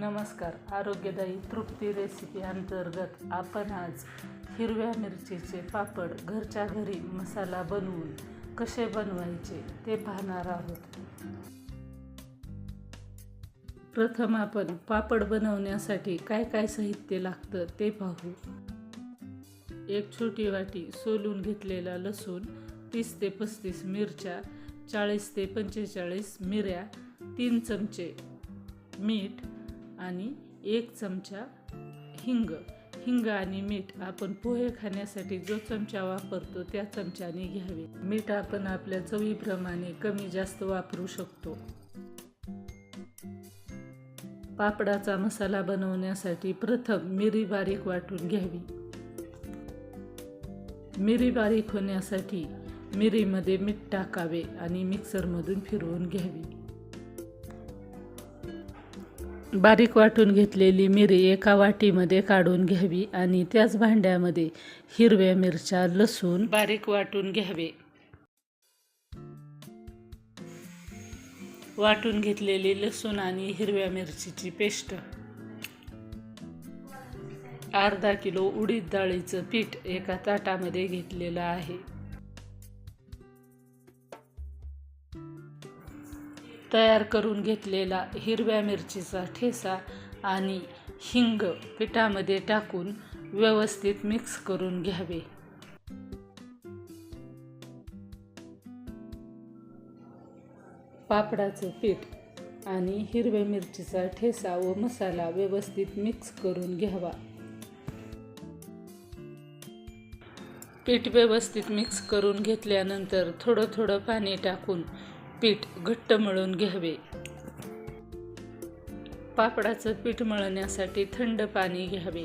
नमस्कार. आरोग्यदायी तृप्ती रेसिपी अंतर्गत आपण आज हिरव्या मिरचीचे पापड घरच्या घरी मसाला बनवून कसे बनवायचे ते पाहणार आहोत. प्रथम आपण पापड बनवण्यासाठी काय काय साहित्य लागतं ते पाहू. एक छोटी वाटी सोलून घेतलेला लसूण तीस ते पस्तीस मिरच्या चाळीस ते पंचेचाळीस मिऱ्या तीन चमचे मीठ आणि एक चमचा हिंग. हिंग आणि मीठ आपण पोहे खाण्यासाठी जो चमचा वापरतो त्या चमच्याने घ्यावे. मीठ आपण आपल्या चवीप्रमाणे कमी जास्त वापरू शकतो. पापडाचा मसाला बनवण्यासाठी प्रथम मिरी बारीक वाटून घ्यावी. मिरी बारीक होण्यासाठी मिरीमध्ये मीठ टाकावे आणि मिक्सरमधून फिरवून घ्यावी. बारीक वाटून घेतलेली मिरी एका वाटीमध्ये काढून घ्यावी आणि त्याच भांड्यामध्ये हिरव्या मिरच्या लसूण बारीक वाटून घ्यावे. वाटून घेतलेली लसूण आणि हिरव्या मिरचीची पेस्ट. अर्धा किलो उडीद डाळीचं पीठ एका ताटामध्ये घेतलेलं आहे. तयार करून घेतलेला हिरव्या मिरचीचा ठेसा आणि हिंग पिठामध्ये टाकून व्यवस्थित मिक्स करून घ्यावे. पापडाचं पीठ आणि हिरव्या मिरचीचा ठेसा व मसाला व्यवस्थित मिक्स करून घ्यावा. पीठ व्यवस्थित मिक्स करून घेतल्यानंतर थोडं थोडं पाणी टाकून पीठ घट्ट मळून घ्यावे. पापडाचं पीठ मळण्यासाठी थंड पाणी घ्यावे.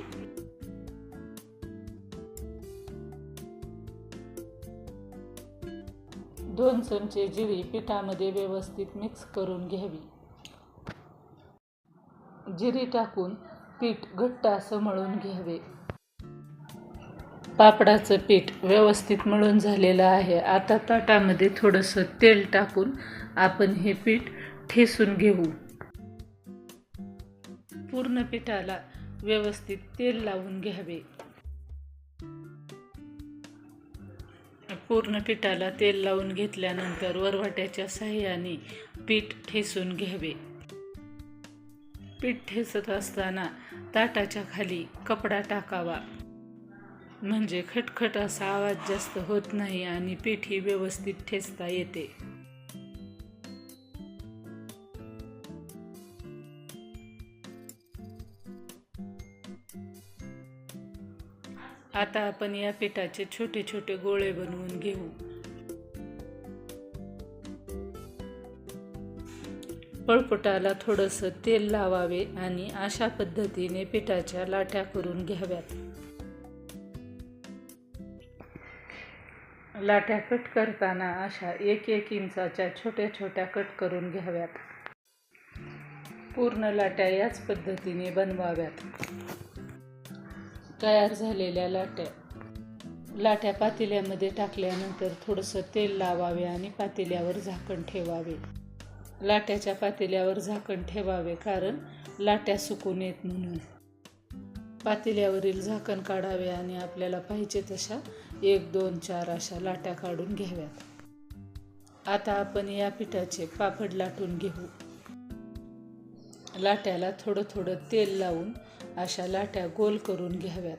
दोन चमचे जिरी पिठामध्ये व्यवस्थित मिक्स करून घ्यावी. जिरी टाकून पीठ घट्ट असं मळून घ्यावे. पापडाचं पीठ व्यवस्थित मळून झालेलं आहे. आता ताटामध्ये थोडंसं तेल टाकून आपण हे पीठ ठेसून घेऊ. पूर्ण पिठाला व्यवस्थित तेल लावून घ्यावे. पूर्ण पिठाला तेल लावून घेतल्यानंतर वरवाट्याच्या साह्याने पीठ ठेसून घ्यावे. पीठ ठेचत असताना ताटाच्या खाली कपडा टाकावा. म्हणजे खटखट असा आवाज जास्त होत नाही आणि पीठी व्यवस्थित ठेचता येते. आता आपण या पिठाचे छोटे छोटे गोळे बनवून घेऊ. पळपुटाला थोडंसं तेल लावावे आणि अशा पद्धतीने पिठाच्या लाट्या करून घ्याव्यात. लाट्या कट करताना अशा एक एक इंचाच्या छोट्या छोट्या कट करून घ्याव्यात. पूर्ण लाट्या याच पद्धतीने बनवाव्यात. तयार झालेल्या लाट्या. लाट्या पातेल्यामध्ये टाकल्यानंतर थोडंसं तेल लावावे आणि पातेल्यावर झाकण ठेवावे. लाट्याच्या पातेल्यावर झाकण ठेवावे कारण लाट्या सुकून येत म्हणून. पातेल्यावरील झाकण काढावे आणि आपल्याला पाहिजे तशा एक दोन चार अशा लाट्या काढून घ्याव्यात. आता आपण या पिठाचे पापड लाटून घेऊ. लाट्याला थोडं थोडं तेल लावून अशा लाट्या गोल करून घ्याव्यात.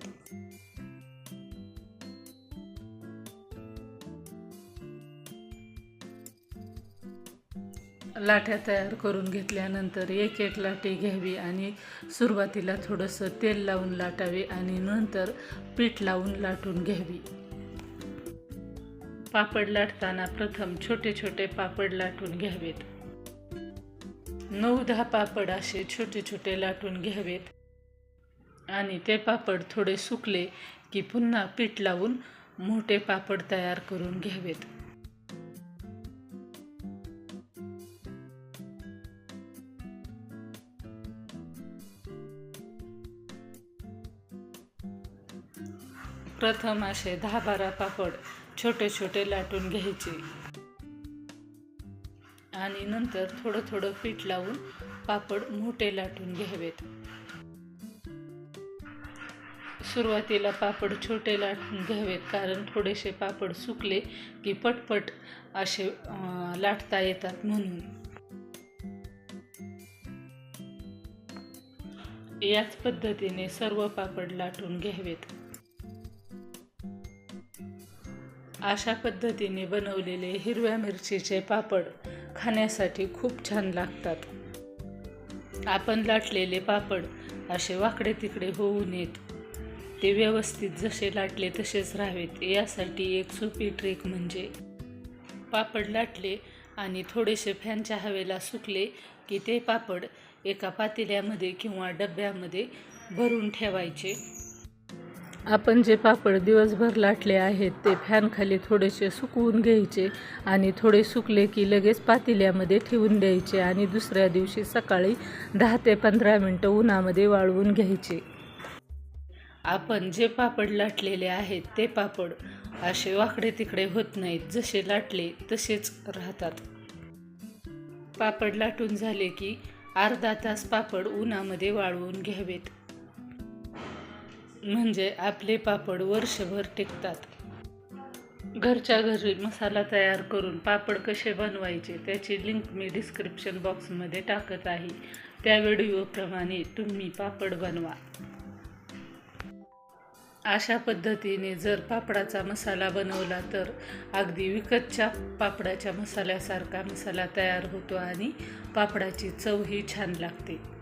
लाट्या तयार करून घेतल्यानंतर एक एक लाटी घ्यावी आणि सुरुवातीला थोडंसं तेल लावून लाटावे आणि नंतर पीठ लावून लाटून घ्यावी. पापड लाटताना प्रथम छोटे छोटे पापड लाटून घ्यावेत. नऊ दहा पापड असे छोटे छोटे लाटून घ्यावेत. आणि ते पापड थोडे सुकले की पुन्हा पीठ लावून मोठे पापड तयार करून घ्यावेत. प्रथम असे दहा बारा पापड छोटे छोटे लाटून घ्यायचे. आणि नंतर थोडं थोडं पीठ लावून पापड मोठे लाटून घ्यावेत. सुरुवातीला पापड छोटे लाटून घ्यावेत कारण थोडेसे पापड सुकले की पटपट असे लाटता येतात म्हणून. याच पद्धतीने सर्व पापड लाटून घ्यावेत. अशा पद्धतीने बनवलेले हिरव्या मिरचीचे पापड खाण्यासाठी खूप छान लागतात. आपण लाटलेले पापड असे वाकडे तिकडे होऊ नयेत ते व्यवस्थित जसे लाटले तसेच राहावेत यासाठी एक सोपी ट्रिक म्हणजे पापड लाटले आणि थोडेसे फॅनच्या हवेला सुकले की ते पापड एका पातेल्यामध्ये किंवा डब्यामध्ये भरून ठेवायचे. आपण जे पापड दिवसभर लाटले आहेत ते फॅनखाली थोडेसे सुकवून घ्यायचे आणि थोडे सुकले की लगेच पातेल्यामध्ये ठेवून द्यायचे आणि दुसऱ्या दिवशी सकाळी दहा ते पंधरा मिनटं उन्हामध्ये वाळवून घ्यायचे. आपण जे पापड लाटलेले आहेत ते पापड असे वाकडे तिकडे होत नाहीत. जसे लाटले तसेच राहतात. पापड लाटून झाले की अर्धा तास पापड उन्हामध्ये वाळवून घ्यावेत. म्हणजे आपले पापड वर्षभर टिकतात. घरच्या घरी मसाला तयार करून पापड कसे बनवायचे त्याची लिंक मी डिस्क्रिप्शन बॉक्समध्ये टाकत आहे. त्या व्हिडिओप्रमाणे तुम्ही पापड बनवा. अशा पद्धतीने जर पापडाचा मसाला बनवला तर अगदी विकतच्या पापडाच्या मसाल्यासारखा मसाला तयार होतो आणि पापडाची चवही छान लागते.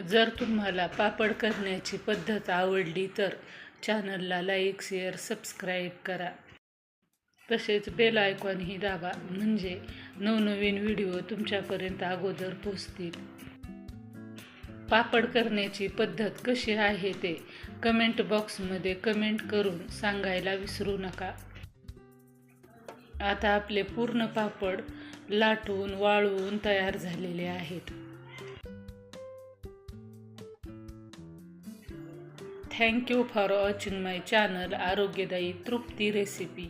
जर तुम्हाला पापड करण्याची पद्धत आवडली तर चॅनलला लाईक शेअर सबस्क्राईब करा. तसेच बेल आयकॉनही दाबा म्हणजे नवनवीन व्हिडिओ तुमच्यापर्यंत अगोदर पोचतील पापड करण्याची पद्धत कशी आहे ते कमेंट बॉक्समध्ये कमेंट करून सांगायला विसरू नका. आता आपले पूर्ण पापड लाटून वाळवून तयार झालेले आहेत. Thank you for watching my channel आरोग्यदायी तृप्ती रेसिपी